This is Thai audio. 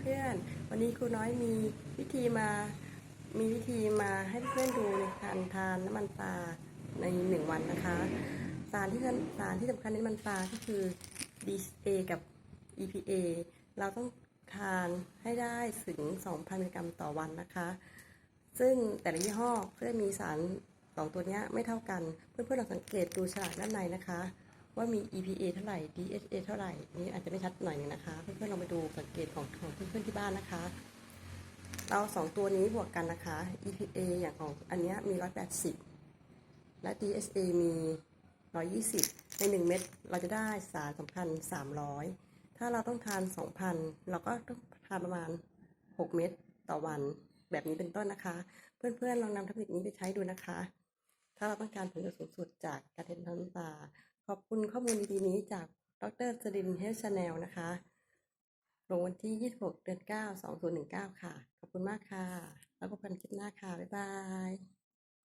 เพื่อนๆ วันนี้ครูน้อยมีวิธีมา มีวิธีมาให้เพื่อนๆดูในการทานน้ำมันปลาในหนึ่งวันนะคะ สารที่สำสารที่สำคัญในน้ำมันปลาก็คือ DHA กับ EPA เราต้องทานให้ได้ถึง 2,000 มิลลิกรัมต่อวันนะคะ ซึ่งแต่ละยี่ห้อก็จะมีสารสองตัวนี้ไม่เท่ากัน เพื่อนๆลองสังเกตดูฉลากด้านในนะคะ ว่ามี EPA เท่าไหร่ DHA เท่าไหร่ นี่อาจจะไม่ชัดหน่อยนึงนะคะ เพื่อนๆลองไปดูสังเกตของของเพื่อนๆที่บ้านนะคะ เราสองตัวนี้บวกกันนะคะ EPA อย่างของอันนี้มี 180 และ DHA มี 120 ใน 1 เม็ดเราจะได้สารสำคัญ 300 ถ้าเราต้องทาน 2,000 เราก็ต้องทานประมาณ 6 เม็ดต่อวันแบบนี้เป็นต้นนะคะ เพื่อนๆลองนำเทคนิคนี้ไปใช้ดูนะคะ ถ้าเราต้องการผลประโยชน์สูงสุดจากการเทนน้ำตา ขอบคุณข้อมูลดีๆนี้จากดรสดินเฮลชาแนลนะคะ ลงวันที่ 26 เดือน 9 2019 ค่ะ ขอบคุณมากค่ะ แล้วพบกันคลิปหน้าค่ะ บ๊ายบาย